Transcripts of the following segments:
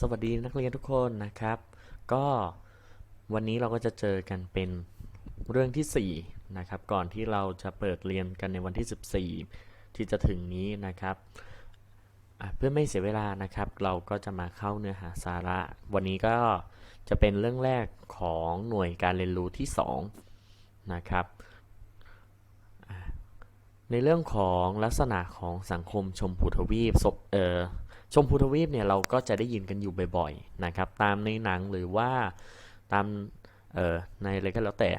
สวัสดีนักเรียนทุกคนนะครับ ก็วันนี้เราก็จะเจอกันเป็นเรื่องที่ 4 นะครับ ก่อนที่เราจะเปิดเรียนกันในวันที่ 14 ที่จะถึงนี้นะครับ เพื่อไม่เสียเวลานะครับ เราก็จะมาเข้าเนื้อหาสาระ วันนี้ก็จะเป็นเรื่องแรกของหน่วยการเรียนรู้ที่ 2 นะครับ ในเรื่องของลักษณะของสังคมชมพูทวีปศพเออ ชมพูทวีปเนี่ยเราก็จะได้ยินกันอยู่บ่อยๆนะครับตามในหนังหรือว่าตามในอะไรก็แล้วแต่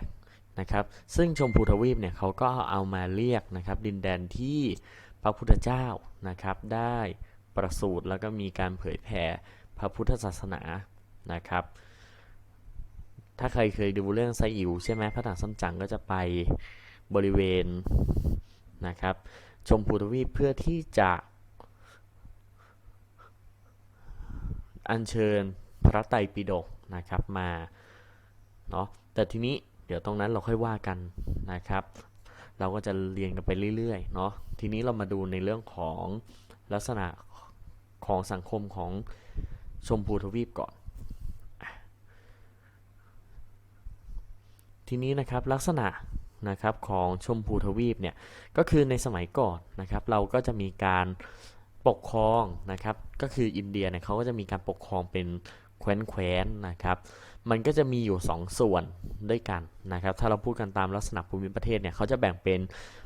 นะครับซึ่งชมพูทวีปเนี่ยเขาก็เอามาเรียกนะครับดินแดนที่พระพุทธเจ้านะครับได้ประสูติแล้วก็มีการเผยแผ่พระพุทธศาสนานะครับถ้าใครเคยดูเรื่องไซอิ๋วใช่ไหมพระถังซัมจั๋งก็จะไปบริเวณนะครับชมพูทวีปเพื่อที่จะ อัญเชิญพระไตรปิฎกนะครับมาเนาะแต่ทีนี้เดี๋ยวตรงนั้นเราค่อยว่ากันนะครับ เราก็จะเรียนกันไปเรื่อยๆเนาะทีนี้เรามาดูในเรื่องของลักษณะของสังคมของชมพูทวีปก่อน ทีนี้นะครับลักษณะนะครับของชมพูทวีปเนี่ยก็คือในสมัยก่อนนะครับ เราก็จะมีการ ปกครองนะครับก็คืออินเดียเนี่ยเขาก็จะมีการปกครองเป็นแคว้นแคว้นนะครับ มันก็จะมีอยู่ 2 ส่วนด้วยกันนะครับ ถ้าเราพูดกันตามลักษณะภูมิประเทศเนี่ยเขาจะแบ่งเป็น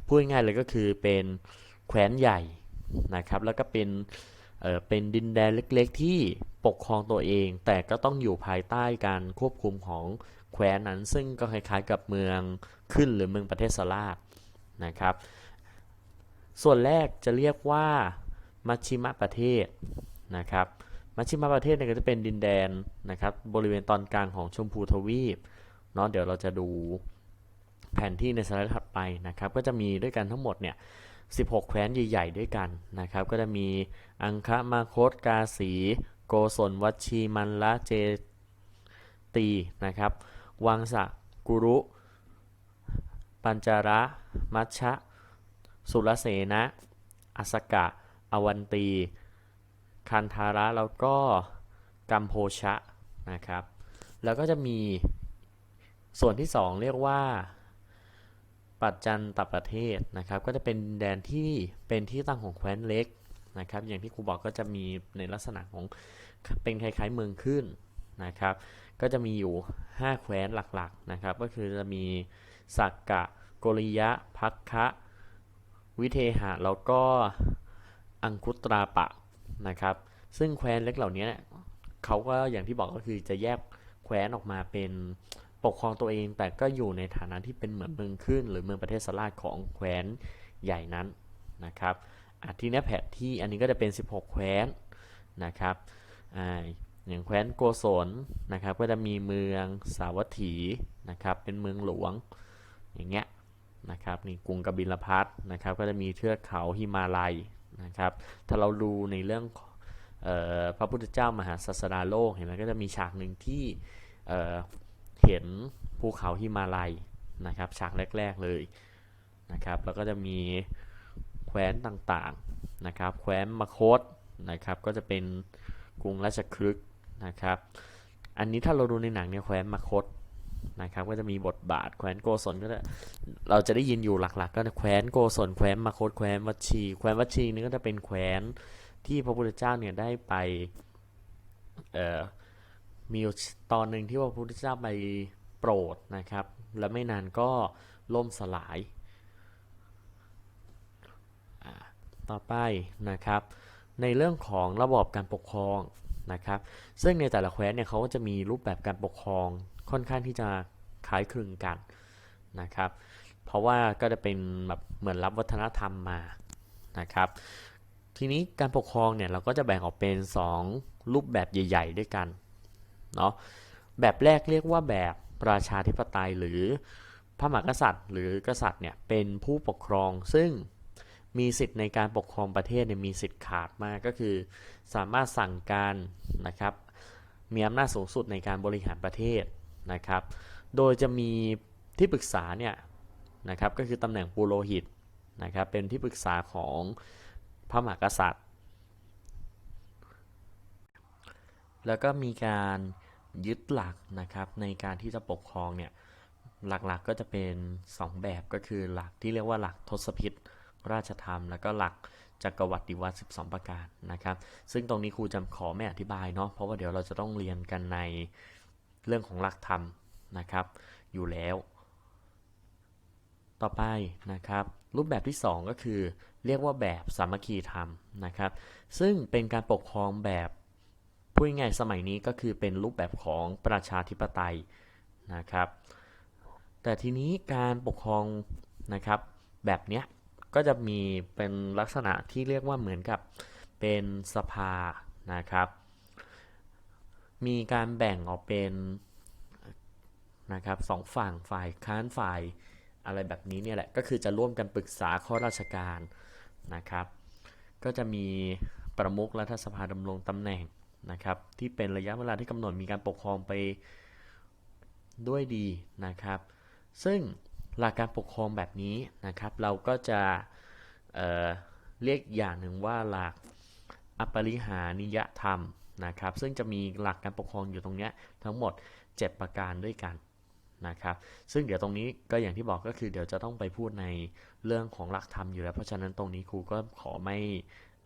พูดง่ายเลยก็คือเป็นแคว้นใหญ่นะครับ แล้วก็เป็นเออเป็นดินแดนเล็กๆ ที่ปกครองตัวเอง แต่ก็ต้องอยู่ภายใต้การควบคุมของแคว้นนั้น ซึ่งก็คล้ายๆกับเมืองขึ้นหรือเมืองประเทศสลาดนะครับ ส่วนแรกจะเรียกว่า มัชชิมะประเทศนะครับมัชชิมะประเทศเนี่ยก็จะเป็นดินแดนนะครับบริเวณตอนกลางของชมพูทวีปเนาะเดี๋ยวเราจะดูแผนที่ในสไลด์ถัดไปนะครับก็จะมีด้วยกันทั้งหมดเนี่ย16 แคว้นใหญ่ๆด้วยกันนะครับ ก็จะมีอังคะมาโคตกาสี โกศลวัชชีมันละเจตีนะครับ วังสะกุรุ ปัญจาระ มัชชะ สุรเสนะ อสกะ อวันตี คันธาระแล้วก็กัมโพชะนะครับ แล้วก็จะมีส่วนที่ 2 เรียกว่า ปัจจันตประเทศนะครับ ก็จะเป็นดินแดนที่เป็นที่ตั้งของแคว้นเล็กนะครับ อย่างที่ครูบอกก็จะมีในลักษณะของเป็นคล้ายๆเมืองขึ้นนะครับ ก็จะมีอยู่ 5 แคว้นหลักๆนะครับ ก็คือจะมีสักกะ โกริยะ พักคะ วิเทหะ แล้วก็ อังคุตราปะนะครับ ซึ่งแคว้นเล็กเหล่านี้เนี่ยเขาก็อย่างที่บอกก็คือจะแยกแคว้นออกมาเป็นปกครองตัวเอง แต่ก็อยู่ในฐานะที่เป็นเหมือนเมืองขึ้น หรือเมืองประเทศสลาดของแคว้นใหญ่นั้นนะครับอะทีนี้แผนที่อันนี้ก็จะเป็น 16 แคว้นนะครับออย่างแคว้นโกศลนะครับ ก็จะมีเมืองสาวัตถีนะครับ เป็นเมืองหลวงอย่างเงี้ยนะครับนี่กรุงกบิลพัทนะครับ ก็จะมีเทือกเขาหิมาลัย นะครับ ถ้าเราดูในเรื่องออพระพุทธเจ้ามหาศาสดาโลกเห็นไหมก็จะมีฉากหนึ่งที่เเห็นภูเขาหิมาลัยนะครับฉากแรก ๆเลยนะครับแล้วก็จะมีแคว้นต่างๆนะครับแคว้นมคตนะครับก็จะเป็นกรุงราชคฤห์นะครับอันนี้ถ้าเราดูในหนังเนี่ยแคว้นมคต นะครับก็จะมีบทบาทแคว้นโกศลก็จะเราจะได้ยินอยู่หลัก ๆ ก็จะแคว้นโกศลแคว้นมคตแคว้นวัชีแคว้นวัชีนี่ก็จะเป็นแคว้นที่พระพุทธเจ้าเนี่ยได้ไปเอ่อมีตอนหนึ่งที่พระพุทธเจ้าไปโปรดนะครับ แล้วไม่นานก็ล่มสลายต่อไปนะครับ ในเรื่องของระบอบการปกครองนะครับ ซึ่งในแต่ละแคว้นเนี่ยเขาก็จะมีรูปแบบการปกครอง ค่อนข้างที่จะคล้ายคลึงกันนะครับ เพราะว่าก็จะเป็นแบบเหมือนรับวัฒนธรรมมานะครับ ทีนี้การปกครองเนี่ยเราก็จะแบ่งออกเป็น 2 รูปแบบใหญ่ ๆ ด้วยกันเนาะแบบแรกเรียกว่าแบบปราชาธิปไตยหรือพระมหากษัตริย์ หรือกษัตริย์เนี่ยเป็นผู้ปกครองซึ่งมีสิทธิ์ในการปกครองประเทศเนี่ยมีสิทธิ์ขาดมากก็คือ สามารถสั่งการนะครับมีอำนาจสูงสุดในการบริหารประเทศ นะครับ โดยจะมีที่ปรึกษาเนี่ยนะครับก็คือตำแหน่งปุโรหิตนะครับเป็นที่ปรึกษาของพระมหากษัตริย์ แล้วก็มีการยึดหลักนะครับในการที่จะปกครองเนี่ยหลักๆก็จะเป็น 2 แบบก็คือหลักที่เรียกว่าหลักทศพิธราชธรรม แล้วก็หลักจักรวรรดิวัตร12 ประการนะครับ ซึ่งตรงนี้ครูจำขอไม่อธิบายเนาะเพราะว่าเดี๋ยวเราจะต้องเรียนกันใน เรื่องของหลักธรรมนะครับ อยู่แล้ว ต่อไปนะครับ รูปแบบที่ 2 ก็คือ เรียกว่าแบบสามัคคีธรรมนะครับ ซึ่งเป็นการปกครองแบบพูดง่ายสมัยนี้ก็คือเป็นรูปแบบของประชาธิปไตยนะครับ แต่ทีนี้การปกครองนะครับแบบเนี้ยก็จะมีเป็นลักษณะที่เรียกว่าเหมือนกับเป็นสภานะครับ มีการแบ่งออกเป็นนะครับสองฝั่งฝ่ายค้านฝ่ายอะไรแบบนี้เนี่ยแหละก็คือจะร่วมกันปรึกษาข้อราชการนะครับ ก็จะมีประมุขรัฐสภาดำรงตำแหน่งนะครับที่เป็นระยะเวลาที่กำหนดมีการปกครองไปด้วยดีนะครับ ซึ่งหลักการปกครองแบบนี้นะครับ เราก็จะเเรียกอย่างหนึ่งว่าหลักอปริหานิยธรรม นะครับ ซึ่งจะมีหลักการปกครองอยู่ตรงนี้ทั้งหมด 7 ประการด้วยกันนะครับ ซึ่งเดี๋ยวตรงนี้ก็อย่างที่บอกก็คือเดี๋ยวจะต้องไปพูดในเรื่องของหลักธรรมอยู่แล้ว เพราะฉะนั้นตรงนี้ครูก็ขอไม่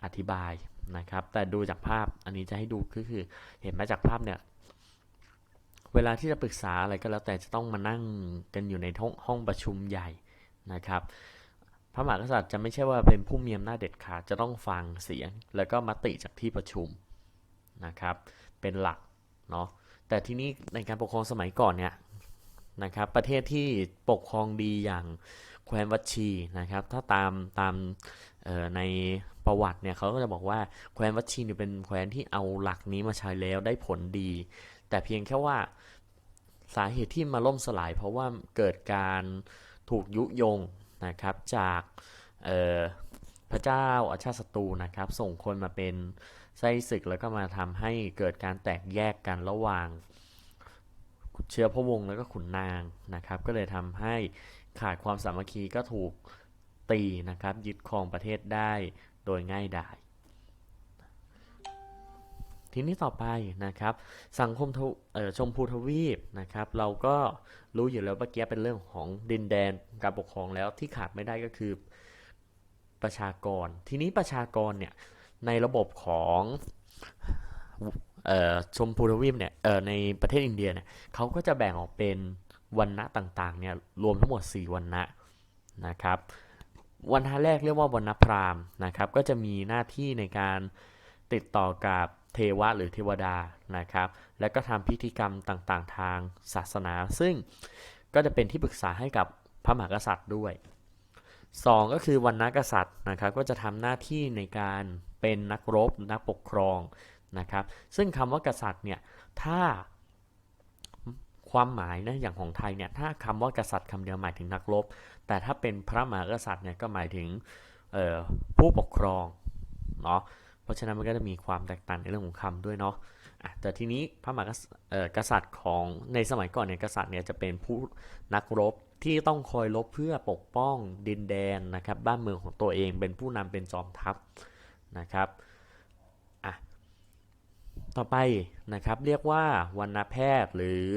อธิบายนะครับ แต่ดูจากภาพอันนี้จะให้ดูก็คือเห็นไหมจากภาพเนี่ยเวลาที่จะปรึกษาอะไรก็แล้วแต่จะต้องมานั่งกันอยู่ในห้องห้องประชุมใหญ่นะครับ พระมหากษัตริย์จะไม่ใช่ว่าเป็นผู้มีอำนาจเด็ดขาดจะต้องฟังเสียง แล้วก็มติจากที่ประชุม นะครับ เป็นหลักเนาะแต่ทีนี้ในการปกครองสมัยก่อนเนี่ยนะครับประเทศที่ปกครองดีอย่างแคว้นวัชีนะครับถ้าตามตามในประวัติเนี่ยเขาก็จะบอกว่าแคว้นวัชีเนี่ยเป็นแคว้นที่เอาหลักนี้มาใช้แล้วได้ผลดี แต่เพียงแค่ว่าสาเหตุที่มาล่มสลาย เพราะว่าเกิดการถูกยุยงนะครับจากพระเจ้าอาชาติศัตรูนะครับ ส่งคนมาเป็น ไส้ศึกแล้วก็มาทำให้เกิดการแตกแยกกันระหว่างเชื้อพระวงศ์แล้วก็ขุนนางนะครับ ก็เลยทำให้ขาดความสามัคคีก็ถูกตีนะครับ ยึดครองประเทศได้โดยง่ายดาย ทีนี้ต่อไปนะครับ สังคมทวเอ่อชมพูทวีปนะครับ เราก็รู้อยู่แล้วเมื่อกี้เป็นเรื่องของดินแดนการปกครองแล้วที่ขาดไม่ได้ก็คือประชากร ทีนี้ประชากรเนี่ย ในระบบของเอ่อชมพูทวีปเนี่ยเอ่อในประเทศอินเดียเนี่ยเขาก็จะแบ่งออกเป็นวรรณะต่างๆเนี่ยรวมทั้งหมด 4วรรณะนะครับวรรณะแรกเรียกว่าวรรณพราหมณ์นะครับ ก็จะมีหน้าที่ในการติดต่อกับเทวะหรือเทวดานะครับ แล้วก็ทำพิธีกรรมต่างๆ ทางศาสนา ซึ่งก็จะเป็นที่ปรึกษาให้กับพระมหากษัตริย์ด้วย 2 ก็คือวรรณกษัตริย์นะครับ ก็จะทำหน้าที่ในการ เป็นนักรบนักปกครองนะครับ ซึ่งคำว่ากษัตริย์เนี่ยถ้าความหมายนะอย่างของไทยเนี่ยถ้าคำว่ากษัตริย์คำเดียวหมายถึงนักรบ แต่ถ้าเป็นพระมหากษัตริย์เนี่ยก็หมายถึงผู้ปกครองเนาะเพราะฉะนั้นมันก็จะมีความแตกต่างในเรื่องของคำด้วยเนาะแต่ทีนี้พระมหากษัตริย์เอ่อกษัตริย์ของในสมัยก่อนเนี่ยกษัตริย์เนี่ยจะเป็นผู้นักรบที่ต้องคอยรบเพื่อปกป้องดินแดนนะครับบ้านเมืองของตัวเองเป็นผู้นำเป็นจอมทัพ นะครับอะต่อไปนะครับเรียกว่าวันแพทย์หรือ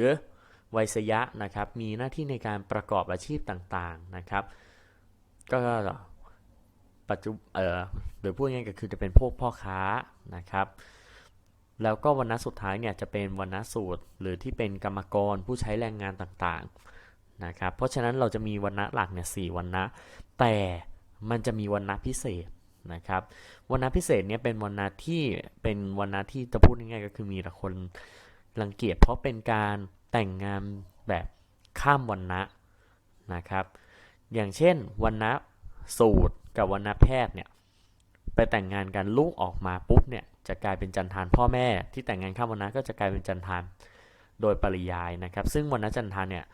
ไวยสยะนะครับมีหน้าที่ในการประกอบอาชีพต่างๆนะครับ ก็ปัจจุเอ่อหรือพูดง่ายๆก็คือจะเป็นพวกพ่อค้านะครับแล้วก็วันณะสุดท้ายเนี่ยจะเป็นวันณะสูตร หรือที่เป็นกรรมกรผู้ใช้แรงงานต่างๆนะครับเพราะฉะนั้นเราจะมีวันณะหลักเนี่ยสี่วันณะแต่มันจะมีวันณะพิเศษ นะครับวันณะพิเศษเนี่ยเป็นวันณะที่เป็นวันณะที่จะพูดง่ายๆก็คือมีแต่คนรังเกียจเพราะเป็นการแต่งงานแบบข้ามวันณะนะครับ อย่างเช่นวันณะสูตรกับวันณะแพทย์เนี่ยไปแต่งงานกันลูกออกมาปุ๊บเนี่ยจะกลายเป็นจันทานพ่อแม่ที่แต่งงานข้ามวันณะก็จะกลายเป็นจันทานโดยปริยายนะครับ ซึ่งวันณะจันทานเนี่ย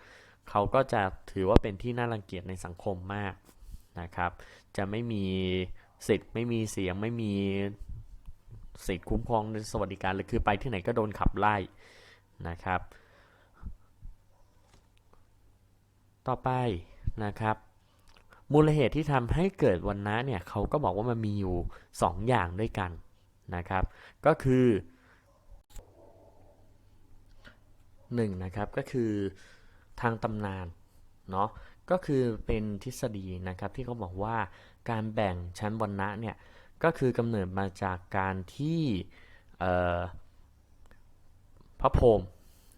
เขาก็จะถือว่าเป็นที่น่ารังเกียจในสังคมมากนะครับ จะไม่มี สิทธิ์ไม่มีเสียงไม่มีสิทธิ์คุ้มครองในสวัสดิการเลยคือไปที่ไหนก็โดนขับไล่นะครับ ต่อไปนะครับ มูลเหตุที่ทำให้เกิดวันนะเนี่ยเขาก็บอกว่ามันมีอยู่ 2 อย่างด้วยกันนะครับ ก็คือหนึ่งนะครับก็คือทางตำนานเนาะ ก็คือเป็นทฤษฎีนะครับที่เขาบอกว่าการแบ่งชั้นวรรณะเนี่ยก็คือกำเนิดมาจากการที่พระพรหม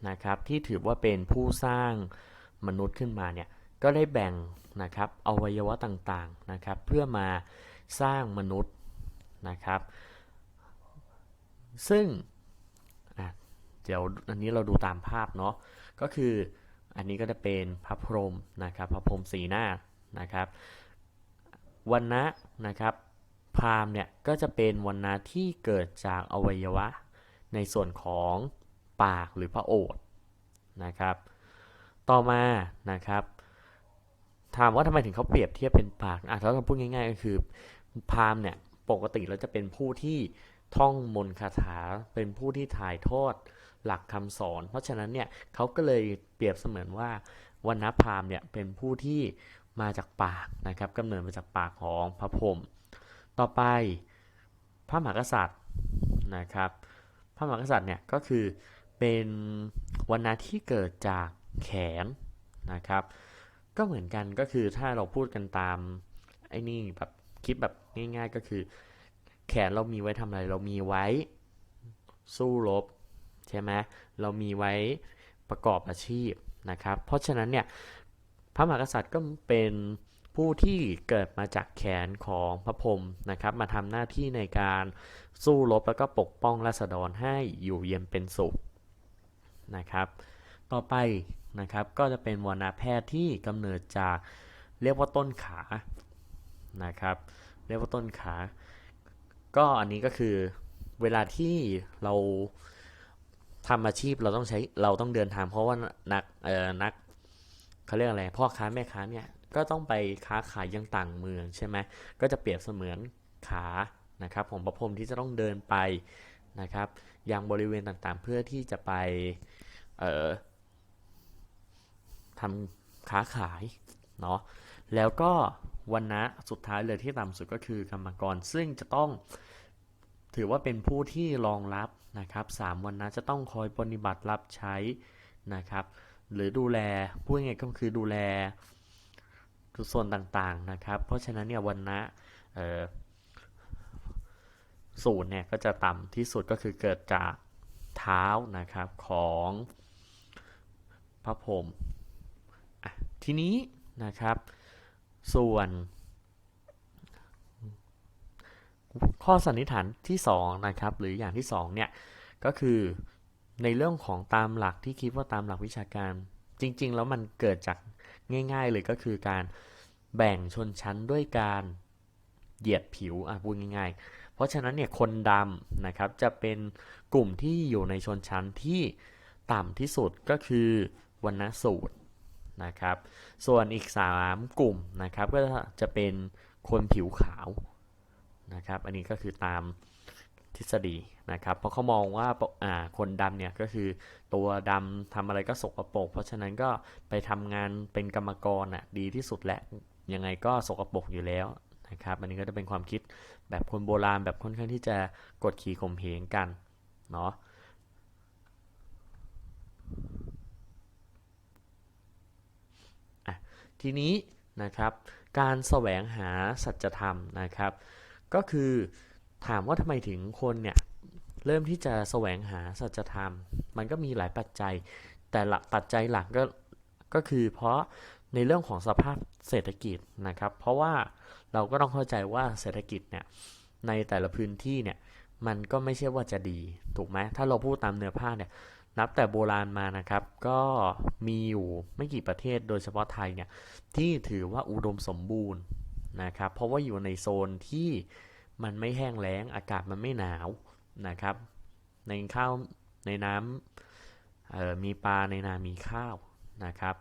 นะครับที่ถือว่าเป็นผู้สร้างมนุษย์ขึ้นมาเนี่ยก็ได้แบ่งนะครับอวัยวะต่างๆนะครับเพื่อมาสร้างมนุษย์นะครับ ซึ่งเดี๋ยวอันนี้เราดูตามภาพเนาะก็คือ อันนี้ก็จะเป็นพระพรหมนะครับพระพรหมสีหน้านะครับวันนะนะครับพรามเนี่ยก็จะเป็นวันนะที่เกิดจากอวัยวะ ในส่วนของปากหรือพระโอษนะครับ ต่อมานะครับถามว่าทำไมถึงเขาเปรียบเทียบเป็นปากอะถ้าเราพูดง่ายๆก็คือพรามเนี่ยปกติแล้วจะเป็นผู้ที่ท่องมนต์คาถาเป็นผู้ที่ถ่ายทอด หลักคำสอน เพราะฉะนั้นเนี่ยเขาก็เลยเปรียบเสมือนว่าวันนพราหมณ์เนี่ยเป็นผู้ที่มาจากปากนะครับกำเนิดมาจากปากของพระพรหมต่อไปพระมหากษัตริย์นะครับ พระมหากษัตริย์เนี่ยก็คือเป็นวันนะที่เกิดจากแขนนะครับ ก็เหมือนกันก็คือถ้าเราพูดกันตามไอ้นี่แบบคิดแบบง่าย ๆก็คือ แขนเรามีไว้ทำอะไรเรามีไว้สู้รบ ใช่ไหมเรามีไว้ประกอบอาชีพนะครับ เพราะฉะนั้นเนี่ยพระมหากษัตริย์ก็เป็นผู้ที่เกิดมาจากแขนของพระพรหมนะครับ มาทำหน้าที่ในการสู้รบแล้วก็ปกป้องราษฎรให้อยู่เย็นเป็นสุขนะครับ ต่อไปนะครับก็จะเป็นวรรณแพทย์ที่กำเนิดจากเรียกว่าต้นขานะครับ เรียกว่าต้นขา ก็อันนี้ก็คือเวลาที่เรา ทำอาชีพเราต้องใช้เราต้องเดินทางเพราะว่านักเอ่อนักเขาเรียกอะไรพ่อค้าแม่ค้าเนี่ยก็ต้องไปค้าขายยังต่างเมืองใช่ไหมก็จะเปรียบเสมือนขานะครับของพระพรหมที่จะต้องเดินไปนะครับยังบริเวณต่างๆ เพื่อที่จะไปเออทำค้าขายเนาะแล้วก็วันนะสุดท้ายเลยที่ต่ำสุดก็คือกรรมกร ซึ่งจะต้องถือว่าเป็นผู้ที่รองรับ นะครับสามวันนะจะต้องคอยปฏิบัติรับใช้นะครับ หรือดูแลพูดง่ายก็คือดูแลส่วนต่างๆนะครับ เพราะฉะนั้นเนี่ยวันนะเอ่อศูนย์เนี่ยก็จะต่ำที่สุดก็คือเกิดจากเท้านะครับของพระพรหมทีนี้นะครับ ส่วน ข้อสันนิษฐานที่2นะครับหรืออย่างที่2เนี่ยก็คือในเรื่องของตามหลักที่คิดว่าตามหลักวิชาการ จริง ๆ แล้วมันเกิดจากง่าย ๆ เลยก็คือการแบ่งชนชั้นด้วยการเหยียดผิวอะพูดง่าย ๆ เพราะฉะนั้นเนี่ยคนดำนะครับจะเป็นกลุ่มที่อยู่ในชนชั้นที่ต่ำที่สุดก็คือวรรณสูตรนะครับ ส่วนอีก 3 กลุ่มนะครับก็จะเป็นคนผิวขาว นะครับ อันนี้ก็คือตามทฤษฎีนะครับ เพราะเขามองว่าอ่าคนดำเนี่ยก็คือตัวดำทำอะไรก็สกปรก เพราะฉะนั้นก็ไปทำงานเป็นกรรมกรอะดีที่สุดแหละ ยังไงก็สกปรกอยู่แล้วนะครับ อันนี้ก็จะเป็นความคิดแบบคนโบราณแบบค่อนข้างที่จะกดขี่ข่มเหงกันเนาะทีนี้นะครับการแสวงหาสัจธรรมนะครับ ก็คือถามว่าทำไมถึงคนเนี่ยเริ่มที่จะแสวงหาสัจธรรม มันก็มีหลายปัจจัย แต่หลักปัจจัยหลักก็ก็คือเพราะในเรื่องของสภาพเศรษฐกิจนะครับ เพราะว่าเราก็ต้องเข้าใจว่าเศรษฐกิจเนี่ยในแต่ละพื้นที่เนี่ยมันก็ไม่ใช่ว่าจะดีถูกไหมถ้าเราพูดตามเนื้อผ้าเนี่ยนับแต่โบราณมานะครับ ก็มีอยู่ไม่กี่ประเทศโดยเฉพาะไทยเนี่ยที่ถือว่าอุดมสมบูรณ์ นะครับ เพราะว่าอยู่ในโซนที่มันไม่แห้งแล้ง อากาศมันไม่หนาวนะครับ ในข้าวในน้ำมีปลาในนามีข้าวนะครับ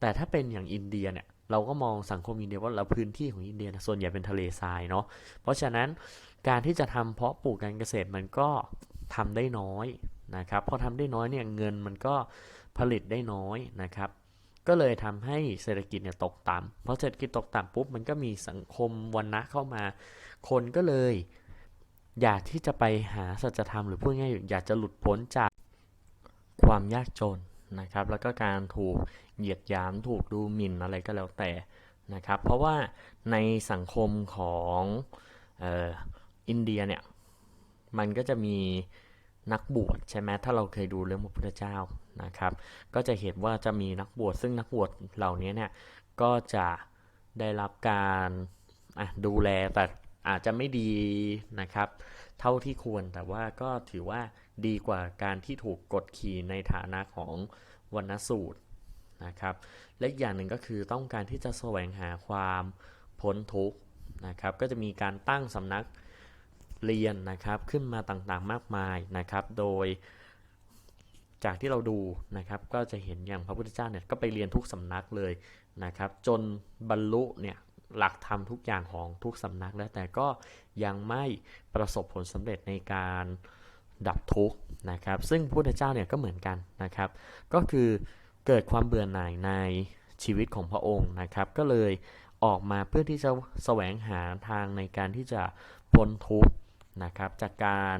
แต่ถ้าเป็นอย่างอินเดียเนี่ยเราก็มองสังคมอินเดียว่าเราพื้นที่ของอินเดียส่วนใหญ่เป็นทะเลทรายเนาะ เพราะฉะนั้นการที่จะทำเพาะปลูกการเกษตรมันก็ทำได้น้อยนะครับ พอทำได้น้อยเนี่ยเงินมันก็ผลิตได้น้อยนะครับ ก็เลยทำให้เศรษฐกิจเนี่ยตกต่ำเพราะเศรษฐกิจตกต่ำปุ๊บมันก็มีสังคมวันนะเข้ามา คนก็เลย อยากที่จะไปหาสัจธรรมหรือพูดง่ายๆอยากจะหลุดพ้นจากความยากจนนะครับ แล้วก็การถูกเหยียดหยามถูกดูหมิ่นอะไรก็แล้วแต่นะครับ เพราะว่าในสังคมของอออินเดียเนี่ยมันก็จะมี นักบวชใช่ไหมถ้าเราเคยดูเรื่องพระพุทธเจ้านะครับ ก็จะเห็นว่าจะมีนักบวชซึ่งนักบวชเหล่านี้เนี่ยก็จะได้รับการดูแลแต่อาจจะไม่ดีนะครับ เท่าที่ควรแต่ว่าก็ถือว่าดีกว่าการที่ถูกกดขี่ในฐานะของวรรณสูตรนะครับ และอีกอย่างหนึ่งก็คือต้องการที่จะแสวงหาความพ้นทุกข์นะครับ ก็จะมีการตั้งสำนัก เรียนนะครับขึ้นมาต่างๆมากมายนะครับ โดยจากที่เราดูนะครับก็จะเห็นอย่างพระพุทธเจ้าเนี่ยก็ไปเรียนทุกสำนักเลยนะครับ จนบรรลุเนี่ยหลักธรรมทุกอย่างของทุกสำนักแล้วแต่ก็ยังไม่ประสบผลสำเร็จในการดับทุกข์นะครับ ซึ่งพระพุทธเจ้าเนี่ยก็เหมือนกันนะครับ ก็คือเกิดความเบื่อหน่ายในชีวิตของพระองค์นะครับ ก็เลยออกมาเพื่อที่จะแสวงหาทางในการที่จะพ้นทุกข์ นะครับจากการ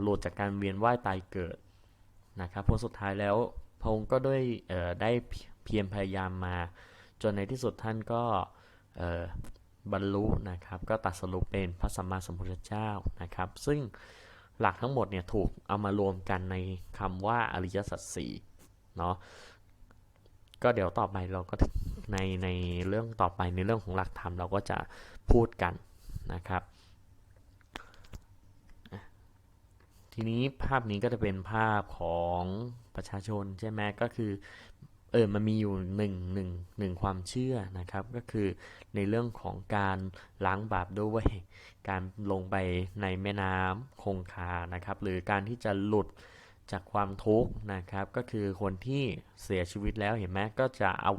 หลุดจากการเวียนว่ายตายเกิดนะครับผลสุดท้ายแล้วพระองค์ก็ด้วยได้เพียรพยายามมา จนในที่สุดท่านก็บรรลุนะครับก็ตรัสรุปเป็นพระสัมมาสัมพุทธเจ้านะครับ ซึ่งหลักทั้งหมดเนี่ยถูกเอามารวมกันในคำว่าอริยสัจสี่เนาะก็เดี๋ยวต่อไปเราก็ในในเรื่องต่อไปในเรื่องของหลักธรรมเราก็จะพูดกันนะครับ ทีนี้ภาพนี้ก็จะเป็นภาพของประชาชนใช่ไหมก็คือเออมันมีอยู่หนึ่งหนึ่งหนึ่งความเชื่อนะครับ ก็คือในเรื่องของการล้างบาปด้วย การลงไปในแม่น้ำคงคานะครับ หรือการที่จะหลุดจากความทุกข์นะครับ ก็คือคนที่เสียชีวิตแล้วเห็นไหมก็จะเอา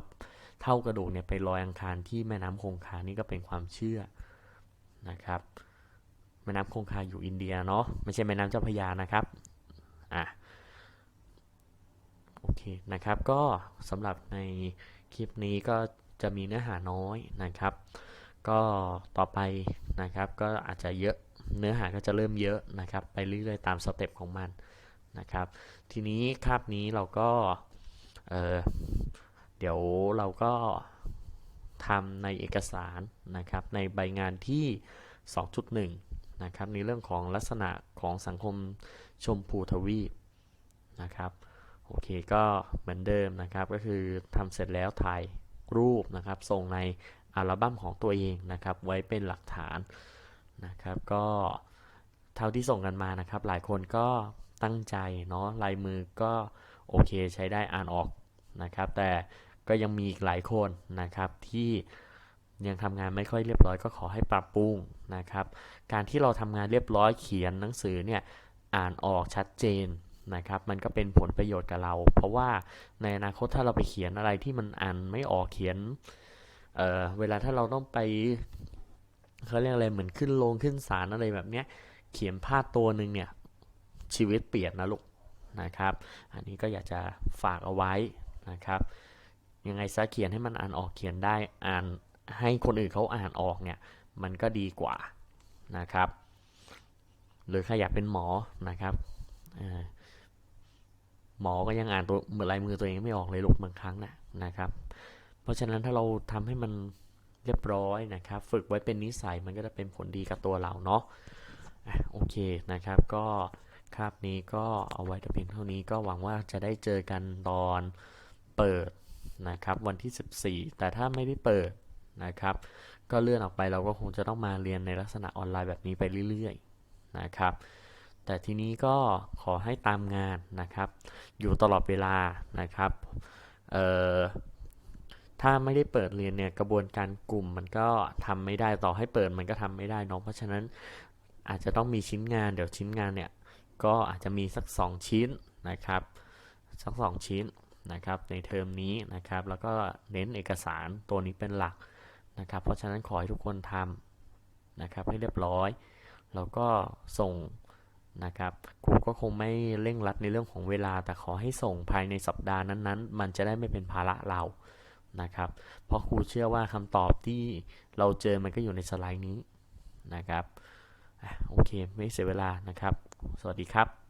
เท่ากระดูกเนี่ยไปลอยอังคารที่แม่น้ำคงคานี่ก็เป็นความเชื่อนะครับ แม่น้ำคงคาอยู่อินเดียเนาะไม่ใช่แม่น้ำเจ้าพระยานะครับอะโอเคนะครับก็สำหรับในคลิปนี้ก็จะมีเนื้อหาน้อยนะครับ ก็ต่อไปนะครับก็อาจจะเยอะเนื้อหาก็จะเริ่มเยอะนะครับไปเรื่อยๆตามสเต็ปของมันนะครับ ทีนี้คาบนี้เราก็เออเดี๋ยวเราก็ทำในเอกสารนะครับในใบงานที่ 2.1 นะครับในเรื่องของลักษณะของสังคมชมพูทวีปนะครับโอเคก็เหมือนเดิมนะครับก็คือทำเสร็จแล้วถ่ายรูปนะครับ ส่งในอัลบั้มของตัวเองนะครับ ไว้เป็นหลักฐานนะครับ ก็เท่าที่ส่งกันมานะครับ หลายคนก็ตั้งใจเนาะลายมือก็โอเคใช้ได้อ่านออกนะครับ แต่ก็ยังมีอีกหลายคนนะครับที่ ยังทำงานไม่ค่อยเรียบร้อยก็ขอให้ปรับปรุงนะครับ การที่เราทำงานเรียบร้อยเขียนหนังสือเนี่ยอ่านออกชัดเจนนะครับ มันก็เป็นผลประโยชน์กับเรา เพราะว่าในอนาคตถ้าเราไปเขียนอะไรที่มันอ่านไม่ออกเขียนเเวลาถ้าเราต้องไปเขาเรียกอะไรเหมือนขึ้นโรงขึ้นศาลอะไรแบบเนี้ยเขียนพลาดตัวหนึ่งเนี่ยชีวิตเปลี่ยนนะลูกนะครับ อันนี้ก็อยากจะฝากเอาไว้นะครับ ยังไงซะเขียนให้มันอ่านออกเขียนได้อ่าน ให้คนอื่นเขาอ่านออกเนี่ยมันก็ดีกว่านะครับ หรือใครอยากเป็นหมอนะครับหมอก็ยังอ่านตัวเหมือนลายมือตัวเองไม่ออกเลยลูกบางครั้งนะนะครับ เพราะฉะนั้นถ้าเราทำให้มันเรียบร้อยนะครับ ฝึกไว้เป็นนิสัยมันก็จะเป็นผลดีกับตัวเราเนาะอะโอเคนะครับ ก็คาบนี้ก็เอาไว้แต่เพียงเท่านี้ก็หวังว่าจะได้เจอกันตอนเปิดนะครับ วันที่ 14 แต่ถ้าไม่ได้เปิด นะครับ ก็เลื่อนออกไปเราก็คงจะต้องมาเรียนในลักษณะออนไลน์แบบนี้ไปเรื่อยๆนะครับ แต่ทีนี้ก็ขอให้ตามงานนะครับ อยู่ตลอดเวลานะครับถ้าไม่ได้เปิดเรียนเนี่ยกระบวนการกลุ่มมันก็ทำไม่ได้ต่อให้เปิดมันก็ทำไม่ได้เนอะเพราะฉะนั้นอาจจะต้องมีชิ้นงานเดี๋ยวชิ้นงานเนี่ยก็อาจจะมีสัก 2 ชิ้นนะครับสัก 2 ชิ้นนะครับในเทอมนี้นะครับ แล้วก็เน้นเอกสารตัวนี้เป็นหลัก นะครับ เพราะฉะนั้นขอให้ทุกคนทำนะครับให้เรียบร้อย แล้วก็ส่งนะครับครูก็คงไม่เร่งรัดในเรื่องของเวลา แต่ขอให้ส่งภายในสัปดาห์นั้นๆ มันจะได้ไม่เป็นภาระเรานะครับ เพราะครูเชื่อว่าคำตอบที่เราเจอมันก็อยู่ในสไลด์นี้นะครับโอเคไม่เสียเวลานะครับ สวัสดีครับ